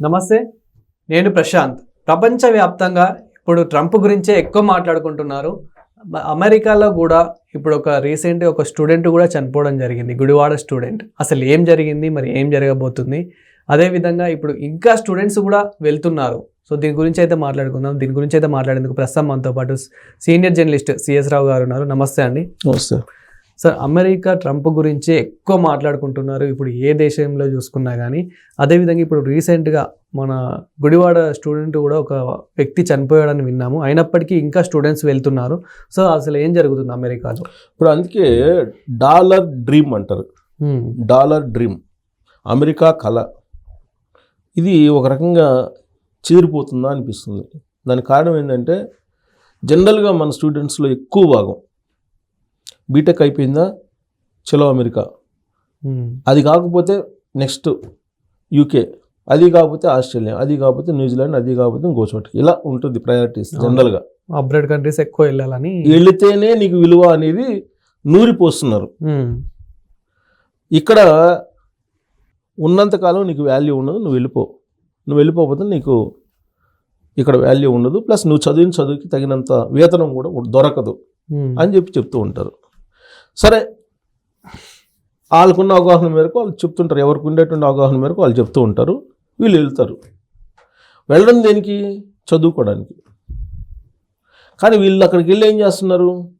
నమస్తే నేను ప్రశాంత్. ప్రపంచవ్యాప్తంగా ఇప్పుడు ట్రంప్ గురించే ఎక్కువ మాట్లాడుకుంటున్నారు. అమెరికాలో కూడా ఇప్పుడు ఒక రీసెంట్ ఒక స్టూడెంట్ కూడా చనిపోవడం జరిగింది గుడివాడ స్టూడెంట్. అసలు ఏం జరిగింది మరి ఏం జరగబోతుంది? అదేవిధంగా ఇప్పుడు ఇంకా స్టూడెంట్స్ కూడా వెళ్తున్నారు. సో దీని గురించి అయితే మాట్లాడుకుందాం. దీని గురించి అయితే మాట్లాడేందుకు ప్రస్తుతం మనతో పాటు సీనియర్ జర్నలిస్ట్ సిఎస్ రావు గారు ఉన్నారు. నమస్తే అండి. నమస్తే. సార్ అమెరికా ట్రంప్ గురించి ఎక్కువ మాట్లాడుకుంటున్నారు. ఇప్పుడు ఏ దేశంలో చూసుకున్నా కానీ అదేవిధంగా ఇప్పుడు రీసెంట్గా మన గుడివాడ స్టూడెంట్ కూడా ఒక వ్యక్తి చనిపోయాడని విన్నాము. అయినప్పటికీ ఇంకా స్టూడెంట్స్ వెళ్తున్నారు. సో అసలు ఏం జరుగుతుంది అమెరికాలో? ఇప్పుడు అందుకే డాలర్ డ్రీమ్ అంటారు. Dollar dream. అమెరికా కళ. ఇది ఒక రకంగా చీరిపోతుందా అనిపిస్తుంది. దానికి కారణం ఏంటంటే జనరల్గా మన స్టూడెంట్స్లో ఎక్కువ భాగం బీటెక్ అయిపోయిందా? చలో అమెరికా. అది కాకపోతే నెక్స్ట్ యూకే అది కాకపోతే ఆస్ట్రేలియా. అది కాకపోతే న్యూజిలాండ్. అది కాకపోతే ఇంకో చోటకి ఇలా ఉంటుంది ప్రయారిటీస్ జనరల్గా అబ్రాడ్ కంట్రీస్ ఎక్కువ వెళ్ళాలని వెళితేనే నీకు విలువ అనేది నూరిపోస్తున్నారు. ఉమ్, ఇక్కడ ఉన్నంతకాలం నీకు వాల్యూ ఉండదు నువ్వు వెళ్ళిపో. నువ్వు వెళ్ళిపోకపోతే నీకు ఇక్కడ వాల్యూ ఉండదు. ప్లస్ నువ్వు చదివిన చదువుకి తగినంత వేతనం కూడా దొరకదు. ఉమ్, అని చెప్పి చెప్తూ ఉంటారు. సరే వాళ్ళకున్న అవగాహన మేరకు వాళ్ళు చెప్తుంటారు. ఎవరికి ఉండేటువంటి అవగాహన మేరకు వాళ్ళు చెప్తూ ఉంటారు. వీళ్ళు వెళ్తారు. వెళ్ళడం దేనికి? చదువుకోవడానికి. కానీ వీళ్ళు అక్కడికి వెళ్ళి ఏం చేస్తున్నారు?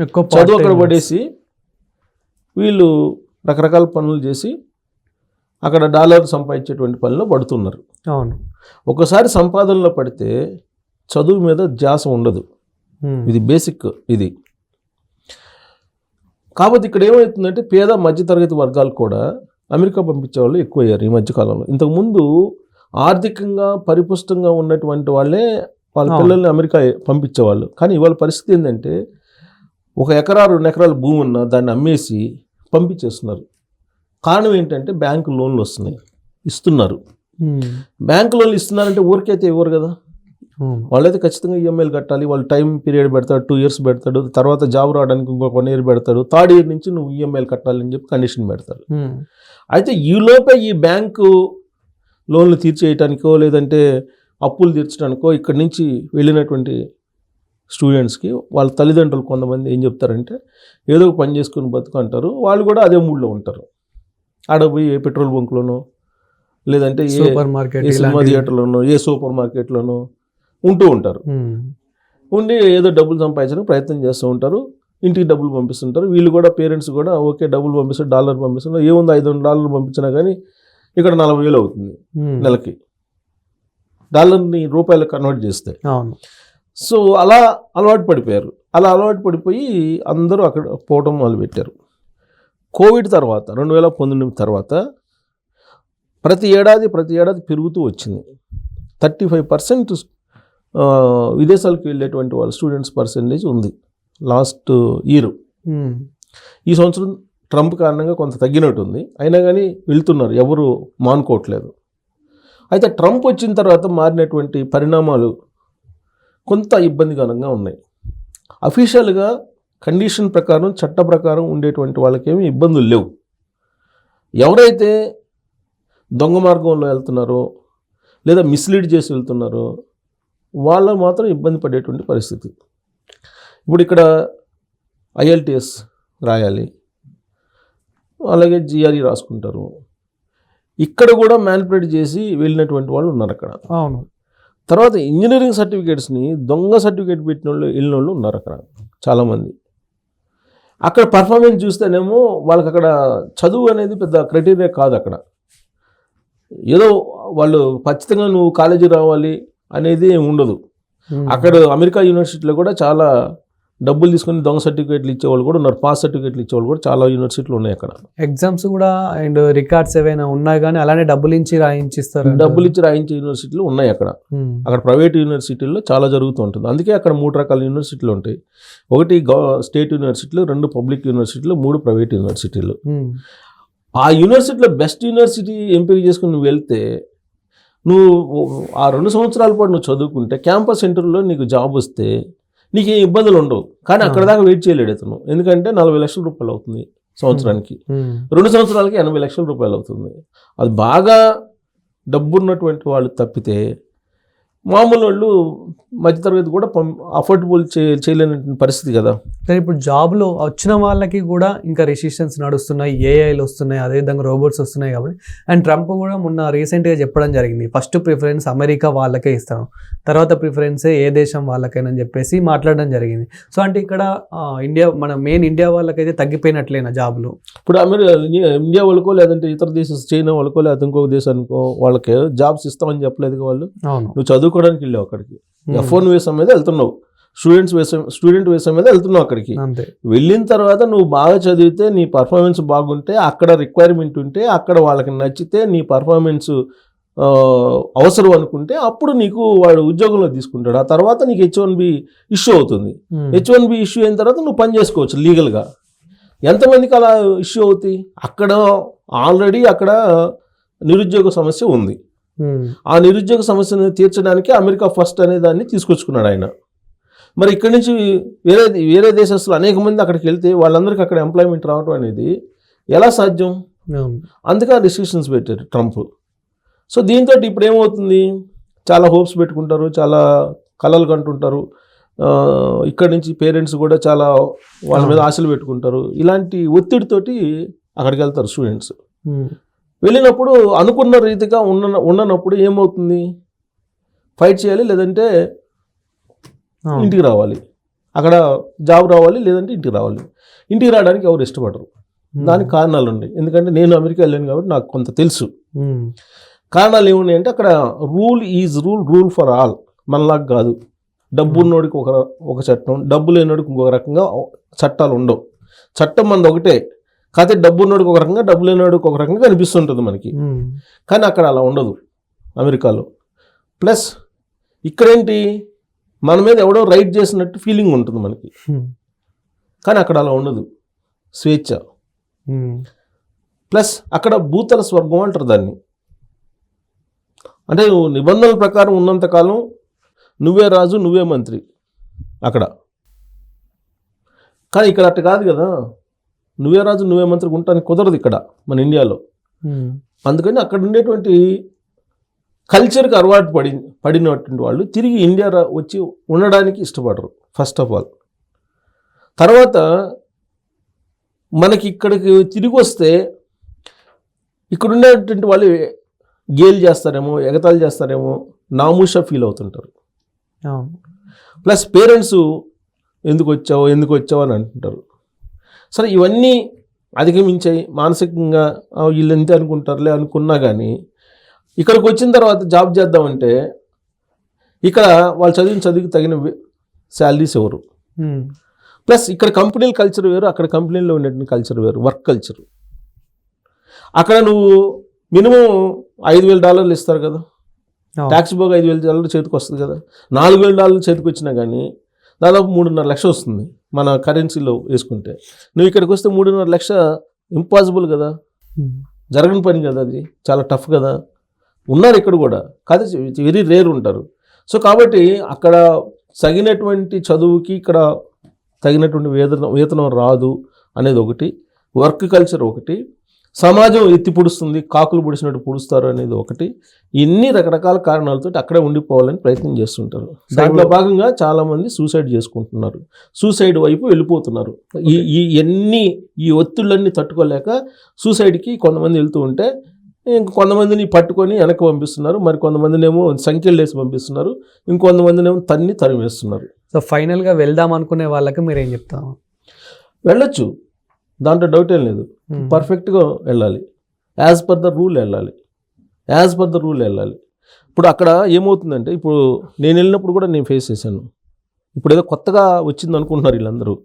ఎక్కువ చదువు అక్కడ. పడేసి వీళ్ళు రకరకాల పనులు చేసి అక్కడ డాలర్ సంపాదించేటువంటి పనిలో పడుతున్నారు. అవును. ఒకసారి సంపాదనలో పడితే చదువు మీద ధ్యాస ఉండదు. ఇది బేసిక్ ఇది. కాబట్టి ఇక్కడ ఏమవుతుందంటే పేద మధ్యతరగతి వర్గాలు కూడా అమెరికా పంపించే వాళ్ళు ఎక్కువయ్యారు ఈ మధ్యకాలంలో ఇంతకుముందు ఆర్థికంగా పరిపుష్టంగా ఉన్నటువంటి వాళ్ళే వాళ్ళ. పిల్లల్ని అమెరికా పంపించేవాళ్ళు. కానీ ఇవాళ పరిస్థితి ఏంటంటే ఒక ఎకరా రెండు ఎకరాల భూమి ఉన్న దాన్ని అమ్మేసి పంపించేస్తున్నారు. కారణం ఏంటంటే బ్యాంకు లోన్లు వస్తున్నాయి. ఇస్తున్నారు. బ్యాంకు లోన్లు ఇస్తున్నారంటే ఊరికైతే ఇవ్వరు కదా. వాళ్ళైతే ఖచ్చితంగా ఈఎంఐలు కట్టాలి. వాళ్ళు టైం పీరియడ్ పెడతాడు టూ ఇయర్స్ పెడతాడు తర్వాత జాబ్ రావడానికి ఇంకొక వన్ ఇయర్ పెడతాడు. థర్డ్ ఇయర్ నుంచి నువ్వు ఈఎంఐలు కట్టాలని చెప్పి కండిషన్ పెడతారు. అయితే ఈ లోపే ఈ బ్యాంకు లోన్లు తీర్చేయటానికో లేదంటే అప్పులు తీర్చడానికో ఇక్కడి నుంచి వెళ్ళినటువంటి స్టూడెంట్స్కి వాళ్ళ తల్లిదండ్రులు కొంతమంది ఏం చెప్తారంటే ఏదో ఒక పని చేసుకుని బతుకు అంటారు. వాళ్ళు కూడా అదే మూడ్లో ఉంటారు. ఆడ పోయి ఏ పెట్రోల్ బంక్లోనో లేదంటే ఏ సూపర్ మార్కెట్ ఏ సినిమా. థియేటర్లోనో ఏ సూపర్ మార్కెట్లోనో ఉంటూ ఉంటారు. ఉండి ఏదో డబ్బులు సంపాదించడానికి ప్రయత్నం చేస్తూ ఉంటారు. ఇంటికి డబ్బులు పంపిస్తుంటారు. వీళ్ళు కూడా పేరెంట్స్ కూడా ఓకే డబ్బులు పంపిస్తారు డాలర్ పంపిస్తున్నారు ఏముంది ఐదు వందల డాలర్లు పంపించినా కానీ ఇక్కడ నలభై వేలు అవుతుంది నెలకి. డాలర్ని రూపాయలకు కన్వర్ట్ చేస్తే. సో అలా అలవాటు పడిపోయారు. అలా అలవాటు పడిపోయి అందరూ అక్కడ పోవటం మొదలుపెట్టారు. కోవిడ్ తర్వాత రెండు వేల పంతొమ్మిది తర్వాత ప్రతి ఏడాది ప్రతి ఏడాది పెరుగుతూ వచ్చింది. థర్టీ ఫైవ్ పర్సెంట్ విదేశాలకు వెళ్ళేటువంటి వాళ్ళ స్టూడెంట్స్ పర్సెంటేజ్ ఉంది. Last year. ఈ సంవత్సరం ట్రంప్ కారణంగా కొంత తగ్గినట్టు ఉంది. అయినా కానీ వెళ్తున్నారు. ఎవరు మానుకోవట్లేదు. అయితే ట్రంప్ వచ్చిన తర్వాత మారినటువంటి పరిణామాలు కొంత ఇబ్బందికరంగా ఉన్నాయి. అఫీషియల్గా కండిషన్ ప్రకారం చట్ట ప్రకారం ఉండేటువంటి వాళ్ళకేమీ ఇబ్బందులు లేవు. ఎవరైతే దొంగ మార్గంలో వెళ్తున్నారో లేదా మిస్లీడ్ చేసి వెళ్తున్నారో వాళ్ళ మాత్రం ఇబ్బంది పడేటువంటి పరిస్థితి. ఇప్పుడు ఇక్కడ ఐఎల్టిఎస్ రాయాలి. అలాగే జిఆర్ఈ రాసుకుంటారు. ఇక్కడ కూడా మ్యానిపులేట్ చేసి వెళ్ళినటువంటి వాళ్ళు ఉన్నారు అక్కడ. అవును. తర్వాత ఇంజనీరింగ్ సర్టిఫికేట్స్ని దొంగ సర్టిఫికేట్ పెట్టిన వాళ్ళు వెళ్ళిన వాళ్ళు ఉన్నారు అక్కడ చాలామంది. అక్కడ పర్ఫార్మెన్స్ చూస్తేనేమో వాళ్ళకి అక్కడ చదువు అనేది పెద్ద క్రైటీరియా కాదు అక్కడ. ఏదో వాళ్ళు ఖచ్చితంగా నువ్వు కాలేజీ రావాలి అనేది ఉండదు. అక్కడ అమెరికా యూనివర్సిటీలో కూడా చాలా డబ్బులు తీసుకొని దొంగ సర్టిఫికేట్లు ఇచ్చేవాళ్ళు కూడా ఉన్నారు. పాస్ సర్టిఫికేట్లు ఇచ్చేవాళ్ళు కూడా చాలా యూనివర్సిటీలు ఉన్నాయి అక్కడ. ఎగ్జామ్స్ కూడా అండ్ రికార్డ్స్ ఏవైనా ఉన్నాయి కానీ అలానే డబ్బులు ఇచ్చి రాయించిస్తారు డబ్బులు ఇచ్చి రాయించే యూనివర్సిటీలు ఉన్నాయి అక్కడ. అక్కడ ప్రైవేట్ యూనివర్సిటీల్లో చాలా జరుగుతూ ఉంటుంది. అందుకే అక్కడ మూడు రకాల యూనివర్సిటీలు ఉంటాయి. ఒకటి స్టేట్ యూనివర్సిటీలు రెండు పబ్లిక్ యూనివర్సిటీలు మూడు ప్రైవేట్ యూనివర్సిటీలు. ఆ యూనివర్సిటీలో బెస్ట్ యూనివర్సిటీ ఎంపిక చేసుకుని వెళ్తే నువ్వు ఆ రెండు సంవత్సరాల పాటు నువ్వు చదువుకుంటే క్యాంపస్ సెంటర్లో నీకు జాబ్ వస్తే నీకు ఏ ఇబ్బందులు ఉండవు. కానీ అక్కడ దాకా వెయిట్ చేయలేడు అతను. ఎందుకంటే నలభై లక్షల రూపాయలు అవుతుంది సంవత్సరానికి. రెండు సంవత్సరాలకి ఎనభై లక్షల రూపాయలు అవుతుంది. అది బాగా డబ్బున్నటువంటి వాళ్ళు తప్పితే మామూలు వాళ్ళు మధ్యతరగతి కూడా అఫోర్డబుల్ చే చేయలేని పరిస్థితి కదా. సరే ఇప్పుడు జాబ్లో వచ్చిన వాళ్ళకి కూడా ఇంకా రెసిస్టెన్స్ నడుస్తున్నాయి ఏఐలు వస్తున్నాయి అదేవిధంగా రోబోట్స్ వస్తున్నాయి కాబట్టి. అండ్ ట్రంప్ కూడా మొన్న రీసెంట్గా చెప్పడం జరిగింది. ఫస్ట్ ప్రిఫరెన్స్ అమెరికా వాళ్ళకే ఇస్తాను తర్వాత ప్రిఫరెన్సే ఏ దేశం వాళ్ళకైనా అని చెప్పేసి మాట్లాడడం జరిగింది. సో అంటే ఇక్కడ ఇండియా మన మెయిన్ ఇండియా వాళ్ళకైతే తగ్గిపోయినట్లేనా జాబ్లు? ఇప్పుడు అమెరికా ఇండియా వాళ్ళకో లేదంటే ఇతర దేశం చైనా వాళ్ళకో లేదంటే ఇంకొక దేశానికో వాళ్ళకి జాబ్స్ ఇస్తామని చెప్పలేదు వాళ్ళు. అవును. నువ్వు చదువుకోవడానికి వెళ్ళావు అక్కడికి. ఎఫ్ వన్ వేసం మీద వెళ్తున్నావు. స్టూడెంట్స్ వేసం స్టూడెంట్ వేసం మీద వెళ్తున్నావు అక్కడికి. అంతే. వెళ్ళిన తర్వాత నువ్వు బాగా చదివితే నీ పర్ఫార్మెన్స్ బాగుంటే అక్కడ రిక్వైర్మెంట్ ఉంటే అక్కడ వాళ్ళకి నచ్చితే నీ పర్ఫార్మెన్స్ అవసరం అనుకుంటే అప్పుడు నీకు వాడు ఉద్యోగంలో తీసుకుంటాడు. ఆ తర్వాత నీకు హెచ్ వన్ బి ఇష్యూ అవుతుంది. హెచ్ వన్ బి ఇష్యూ అయిన తర్వాత నువ్వు పని చేసుకోవచ్చు లీగల్గా ఎంతమందికి అలా ఇష్యూ అవుతాయి? అక్కడ ఆల్రెడీ అక్కడ నిరుద్యోగ సమస్య ఉంది. ఆ నిరుద్యోగ సమస్యను తీర్చడానికి అమెరికా ఫస్ట్ అనే దాన్ని తీసుకొచ్చుకున్నాడు ఆయన. మరి ఇక్కడి నుంచి వేరే వేరే దేశస్తులు అనేక మంది అక్కడికి వెళ్తే వాళ్ళందరికీ అక్కడ ఎంప్లాయ్మెంట్ రావడం అనేది ఎలా సాధ్యం. అందుకే రిస్ట్రిక్షన్స్ పెట్టారు ట్రంప్. సో దీంతో ఇప్పుడు ఏమవుతుంది? చాలా హోప్స్ పెట్టుకుంటారు చాలా కలలు కంటుంటారు. ఇక్కడి నుంచి పేరెంట్స్ కూడా చాలా వాళ్ళ మీద ఆశలు పెట్టుకుంటారు. ఇలాంటి ఒత్తిడితోటి అక్కడికి వెళ్తారు స్టూడెంట్స్. వెళ్ళినప్పుడు అనుకున్న రీతిగా ఉన్న ఉండనప్పుడు ఏమవుతుంది? ఫైట్ చేయాలి లేదంటే. ఇంటికి రావాలి. అక్కడ జాబ్ రావాలి లేదంటే ఇంటికి రావాలి. ఇంటికి రావడానికి ఎవరు ఇష్టపడరు. దానికి కారణాలు ఉన్నాయి. ఎందుకంటే నేను అమెరికా వెళ్ళాను కాబట్టి నాకు కొంత తెలుసు. కారణాలు ఏమున్నాయంటే అక్కడ rule is rule rule for all మనలాగా కాదు. డబ్బు ఉన్నోడికి ఒక ఒక చట్టం డబ్బు లేనోడికి ఇంకొక రకంగా చట్టాలు ఉండవు. చట్టం మనది ఒకటే. కాకపోతే డబ్బు ఉన్నోడికి ఒక రకంగా డబ్బు లేనోడికి ఒక రకంగా కనిపిస్తుంటుంది మనకి. కానీ అక్కడ అలా ఉండదు అమెరికాలో. ప్లస్ ఇక్కడేంటి మన మీద ఎవడో రైట్ చేసినట్టు ఫీలింగ్ ఉంటుంది మనకి. కానీ అక్కడ అలా ఉండదు. స్వేచ్ఛ. ప్లస్ అక్కడ భూతల స్వర్గం అంటారు దాన్ని. అంటే నిబంధనల ప్రకారం ఉన్నంతకాలం నువ్వే రాజు నువ్వే మంత్రి అక్కడ. కానీ ఇక్కడ అట్ట కాదు కదా. నువ్వే రాజు నువ్వే మంత్రి ఉండటానికి కుదరదు ఇక్కడ మన ఇండియాలో. అందుకని అక్కడ ఉండేటువంటి కల్చర్కి అలవాటు పడి పడినటువంటి వాళ్ళు తిరిగి ఇండియా వచ్చి ఉండడానికి ఇష్టపడరు ఫస్ట్ ఆఫ్ ఆల్ తర్వాత మనకి ఇక్కడికి తిరిగి వస్తే ఇక్కడ ఉండేటువంటి వాళ్ళు గేల్ చేస్తారేమో ఎగతాళి చేస్తారేమో నామూష ఫీల్ అవుతుంటారు. ప్లస్ పేరెంట్స్ ఎందుకు వచ్చావు ఎందుకు వచ్చావు అని అంటుంటారు సరే ఇవన్నీ అధిగమించాయి మానసికంగా "ఆ, వీళ్ళు ఎంతే అనుకుంటారులే అనుకున్నా కానీ ఇక్కడికి వచ్చిన తర్వాత జాబ్ చేద్దామంటే ఇక్కడ వాళ్ళు చదివిన చదువుకి తగిన శాలరీస్ ఎవరు. ప్లస్ ఇక్కడ కంపెనీల కల్చర్ వేరు అక్కడ కంపెనీలో ఉండేటువంటి కల్చర్ వేరు వర్క్ కల్చర్. అక్కడ నువ్వు మినిమం ఐదు వేల డాలర్లు ఇస్తారు కదా. ట్యాక్స్ పోగా ఐదు వేల డాలర్లు చేతికి వస్తుంది కదా. నాలుగు వేల డాలర్లు చేతికి వచ్చినా కానీ దాదాపు మూడున్నర లక్ష వస్తుంది. మన కరెన్సీలో వేసుకుంటే. నువ్వు ఇక్కడికి వస్తే మూడున్నర లక్ష ఇంపాసిబుల్ కదా. ఉమ్. జరగని పని కదా అది. చాలా టఫ్ కదా. ఉన్నారు ఇక్కడ కూడా. కాదు వెరీ రేర్ ఉంటారు. సో కాబట్టి అక్కడ తగినటువంటి చదువుకి ఇక్కడ తగినటువంటి వేతనం వేతనం రాదు అనేది ఒకటి. వర్క్ కల్చర్ ఒకటి. సమాజం ఎత్తి పుడుస్తుంది కాకులు పుడిచినట్టు పుడుస్తారు అనేది ఒకటి. ఇన్ని రకరకాల కారణాలతో అక్కడే ఉండిపోవాలని ప్రయత్నం చేస్తుంటారు. దాంట్లో భాగంగా చాలా మంది సూసైడ్ చేసుకుంటున్నారు. సూసైడ్ వైపు వెళ్ళిపోతున్నారు. ఈ ఈ ఎన్ని ఈ ఒత్తిళ్ళన్నీ తట్టుకోలేక సూసైడ్కి కొంతమంది వెళ్తూ ఉంటే ఇంక కొంతమందిని పట్టుకొని వెనక్కి పంపిస్తున్నారు. మరి కొంతమందిని ఏమో సంఖ్యలు వేసి పంపిస్తున్నారు. ఇంకొంతమందిని ఏమో తన్ని తరిమేస్తున్నారు. సో ఫైనల్గా వెళ్దాం అనుకునే వాళ్ళకి మీరు ఏం చెప్తాము వెళ్ళొచ్చు. దాంట్లో డౌట్ ఏం లేదు. పర్ఫెక్ట్గా వెళ్ళాలి. యాజ్ పర్ ద రూల్ వెళ్ళాలి. యాజ్ పర్ ద రూల్ వెళ్ళాలి. ఇప్పుడు అక్కడ ఏమవుతుందంటే ఇప్పుడు నేను వెళ్ళినప్పుడు కూడా నేను ఫేస్ చేశాను. ఇప్పుడు ఏదో కొత్తగా వచ్చింది అనుకుంటున్నారు వీళ్ళందరూ.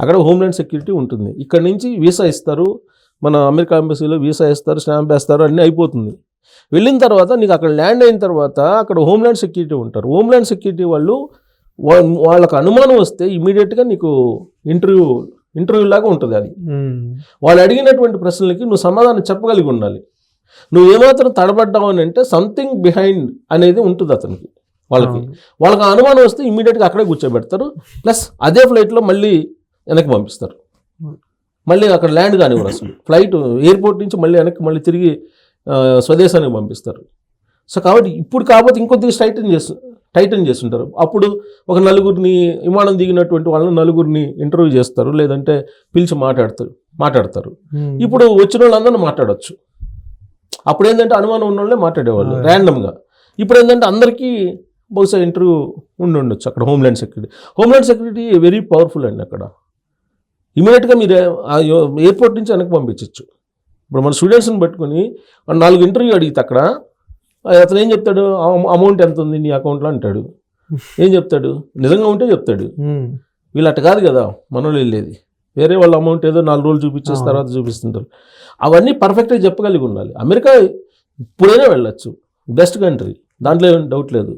అక్కడ హోమ్లాండ్ సెక్యూరిటీ ఉంటుంది. ఇక్కడ నుంచి వీసా ఇస్తారు. మన అమెరికా ఎంబసీలో వీసా ఇస్తారు స్టాంప్ వేస్తారు అన్నీ అయిపోతుంది. వెళ్ళిన తర్వాత నీకు అక్కడ ల్యాండ్ అయిన తర్వాత అక్కడ హోమ్లాండ్ సెక్యూరిటీ ఉంటారు. హోమ్లాండ్ సెక్యూరిటీ వాళ్ళు వా- వాళ్ళకి అనుమానం వస్తే ఇమీడియట్గా నీకు ఇంటర్వ్యూ ఇంటర్వ్యూ లాగా ఉంటుంది అది. వాళ్ళు అడిగినటువంటి ప్రశ్నలకి నువ్వు సమాధానం చెప్పగలిగి ఉండాలి. నువ్వు ఏమాత్రం తడబడ్డావు అని అంటే సంథింగ్ బిహైండ్ అనేది ఉంటుంది అతనికి వాళ్ళకి. వాళ్ళకి ఆ అనుమానం వస్తే ఇమీడియట్గా అక్కడే కూర్చోబెడతారు. ప్లస్ అదే ఫ్లైట్లో మళ్ళీ వెనక్కి పంపిస్తారు. మళ్ళీ అక్కడ ల్యాండ్ కానివ్వరు అసలు. ఫ్లైట్ ఎయిర్పోర్ట్ నుంచి మళ్ళీ వెనక్కి మళ్ళీ తిరిగి స్వదేశానికి పంపిస్తారు. సో కాబట్టి ఇప్పుడు కాకపోతే ఇంకొద్దిగా టైటన్ చేస్తు టైటన్ చేస్తుంటారు. అప్పుడు ఒక నలుగురిని విమానం దిగినటువంటి వాళ్ళని నలుగురిని ఇంటర్వ్యూ చేస్తారు. లేదంటే పిలిచి మాట్లాడతారు మాట్లాడతారు. Hmm. ఇప్పుడు వచ్చిన వాళ్ళందరూ మాట్లాడొచ్చు. అప్పుడు ఏంటంటే అనుమానం ఉన్న వాళ్ళే మాట్లాడేవాళ్ళు ఆ. ర్యాండమ్గా. ఇప్పుడు ఏంటంటే అందరికీ బహుశా ఇంటర్వ్యూ ఉండి ఉండొచ్చు అక్కడ homeland security. Homeland security very powerful అండి అక్కడ. ఇమీడియట్గా మీరు ఎయిర్పోర్ట్ నుంచి వెనక్కి పంపించవచ్చు ఇప్పుడు మన స్టూడెంట్స్ని పట్టుకొని నాలుగు ఇంటర్వ్యూ అడిగితే అక్కడ అతను ఏం చెప్తాడు? అమౌంట్ ఎంత ఉంది నీ అకౌంట్లో? అంటాడు. ఏం చెప్తాడు? నిజంగా ఉంటే చెప్తాడు. వీళ్ళు అట్ట కాదు కదా మనోళ్ళు వెళ్ళేది. వేరే వాళ్ళ అమౌంట్ ఏదో నాలుగు రోజులు చూపించేసి. తర్వాత చూపిస్తుంటారు. అవన్నీ పర్ఫెక్ట్గా చెప్పగలిగి ఉండాలి. అమెరికా ఇప్పుడైనా వెళ్ళొచ్చు. బెస్ట్ కంట్రీ దాంట్లో ఏం డౌట్ లేదు.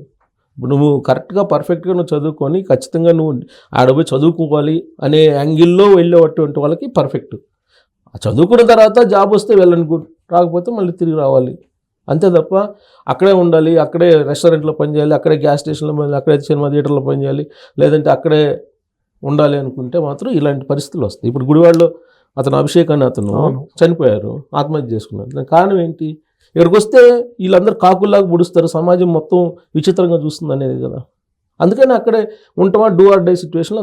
ఇప్పుడు నువ్వు కరెక్ట్గా పర్ఫెక్ట్గా నువ్వు చదువుకొని ఖచ్చితంగా నువ్వు ఆడపోయి చదువుకోవాలి అనే యాంగిల్లో వెళ్ళేటువంటి వాళ్ళకి పర్ఫెక్ట్ చదువుకున్న తర్వాత జాబ్ వస్తే వెళ్ళను గుడ్ రాకపోతే మళ్ళీ తిరిగి రావాలి. అంతే తప్ప అక్కడే ఉండాలి అక్కడే రెస్టారెంట్లో పనిచేయాలి అక్కడే గ్యాస్ స్టేషన్లో పని అక్కడే సినిమా థియేటర్లో పనిచేయాలి లేదంటే అక్కడే ఉండాలి అనుకుంటే మాత్రం ఇలాంటి పరిస్థితులు వస్తాయి. ఇప్పుడు గుడివాడలో అతను అభిషేక్ అని అతను. చనిపోయారు ఆత్మహత్య చేసుకున్నారు దానికి కారణం ఏంటి? ఇక్కడికి వస్తే వీళ్ళందరూ కాకుల్లాగా పుడుస్తారు సమాజం మొత్తం విచిత్రంగా చూస్తుంది అనేది కదా. అందుకని అక్కడే ఉంటామా డూ ఆర్ డై సిచ్యువేషన్లో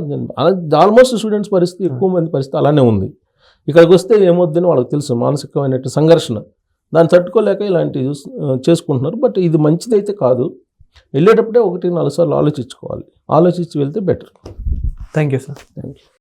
ఆల్మోస్ట్ స్టూడెంట్స్ పరిస్థితి ఎక్కువ మంది పరిస్థితి అలానే ఉంది. ఇక్కడికి వస్తే ఏమొద్దని వాళ్ళకి తెలుసు మానసికమైన సంఘర్షణ. దాన్ని తట్టుకోలేక ఇలాంటివి చూస్- చేసుకుంటున్నారు. బట్ ఇది మంచిదైతే కాదు. వెళ్ళేటప్పుడే ఒకటి నాలుగు సార్లు ఆలోచించుకోవాలి. ఆలోచించి వెళ్తే better. Thank you sir thank you